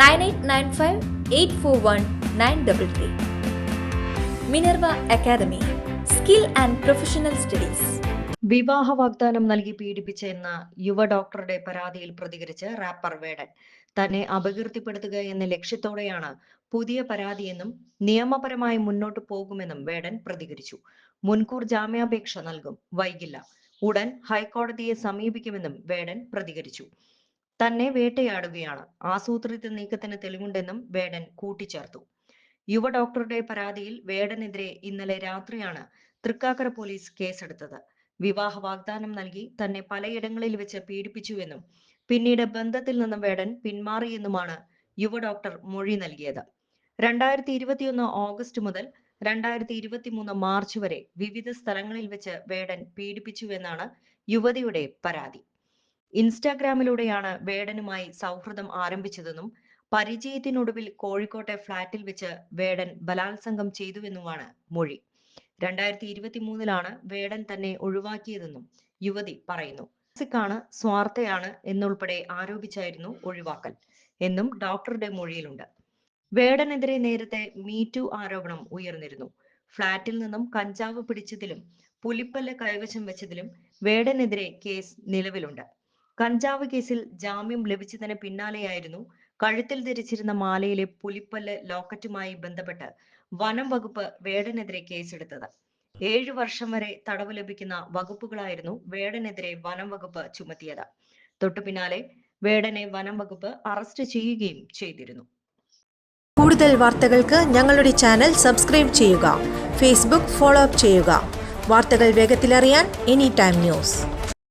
nine eight nine five eight four one nine double three. Minerva academy skill and professional studies. വിവാഹ വാഗ്ദാനം നൽകി പീഡിപ്പിച്ച എന്ന യുവ ഡോക്ടറുടെ പരാതിയിൽ പ്രതികരിച്ച് റാപ്പർ വേടൻ. തന്നെ അപകീർത്തിപ്പെടുത്തുക എന്ന ലക്ഷ്യത്തോടെയാണ് പുതിയ പരാതിയെന്നും നിയമപരമായി മുന്നോട്ട് പോകുമെന്നും വേടൻ പ്രതികരിച്ചു. മുൻകൂർ ജാമ്യാപേക്ഷ നൽകും. വൈകില്ല. ഉടൻ ഹൈക്കോടതിയെ സമീപിക്കുമെന്നും വേടൻ പ്രതികരിച്ചു. തന്നെ വേട്ടയാടുകയാണ്. ആസൂത്രിത നീക്കത്തിന് തെളിവുണ്ടെന്നും വേടൻ കൂട്ടിച്ചേർത്തു. യുവ ഡോക്ടറുടെ പരാതിയിൽ വേടനെതിരെ ഇന്നലെ രാത്രിയാണ് തൃക്കാക്കര പോലീസ് കേസെടുത്തത്. വിവാഹ വാഗ്ദാനം നൽകി തന്നെ പലയിടങ്ങളിൽ വെച്ച് പീഡിപ്പിച്ചുവെന്നും പിന്നീട് ബന്ധത്തിൽ നിന്നും വേടൻ പിന്മാറിയെന്നുമാണ് യുവ ഡോക്ടർ മൊഴി നൽകിയത്. രണ്ടായിരത്തി ഇരുപത്തിയൊന്ന് ഓഗസ്റ്റ് മുതൽ രണ്ടായിരത്തി ഇരുപത്തിമൂന്ന് മാർച്ച് വരെ വിവിധ സ്ഥലങ്ങളിൽ വെച്ച് വേടൻ പീഡിപ്പിച്ചുവെന്നാണ് യുവതിയുടെ പരാതി. ഇൻസ്റ്റാഗ്രാമിലൂടെയാണ് വേടനുമായി സൗഹൃദം ആരംഭിച്ചതെന്നും പരിചയത്തിനൊടുവിൽ കോഴിക്കോട്ടെ ഫ്ളാറ്റിൽ വെച്ച് വേടൻ ബലാത്സംഗം ചെയ്തുവെന്നുമാണ് മൊഴി. രണ്ടായിരത്തി ഇരുപത്തി മൂന്നിലാണ് വേടൻ തന്നെ ഒഴിവാക്കിയതെന്നും യുവതി പറയുന്നു. ാണ് സ്വാർത്ഥയാണ് എന്നുൾപ്പെടെ ആരോപിച്ചായിരുന്നു ഒഴിവാക്കൽ എന്നും ഡോക്ടറുടെ മൊഴിയിലുണ്ട്. വേടനെതിരെ നേരത്തെ മീറ്റു ആരോപണം ഉയർന്നിരുന്നു. ഫ്ളാറ്റിൽ നിന്നും കഞ്ചാവ് പിടിച്ചതിലും പുലിപ്പല്ല് കൈവശം വെച്ചതിലും വേടനെതിരെ കേസ് നിലവിലുണ്ട്. കഞ്ചാവ് കേസിൽ ജാമ്യം ലഭിച്ചതിന് പിന്നാലെയായിരുന്നു കഴുത്തിൽ ധരിച്ചിരുന്ന മാലയിലെ പുലിപ്പല്ല് ലോക്കറ്റുമായി ബന്ധപ്പെട്ട് വനം വകുപ്പ് വേടനെതിരെ കേസെടുത്തത്. ഏഴു വർഷം വരെ തടവ് ലഭിക്കുന്ന വകുപ്പുകളായിരുന്നു വേടനെതിരെ വനം വകുപ്പ് ചുമത്തിയത്. തൊട്ടു പിന്നാലെ വേടനെ വനം വകുപ്പ് അറസ്റ്റ് ചെയ്യുകയും ചെയ്തിരുന്നു. കൂടുതൽ വാർത്തകൾക്ക് ഞങ്ങളുടെ ചാനൽ സബ്സ്ക്രൈബ് ചെയ്യുക ഫേസ്ബുക്ക് ഫോളോ അപ്പ് ചെയ്യുക. വാർത്തകൾ വേഗത്തിലറിയാൻ എനി ടൈം ന്യൂസ്.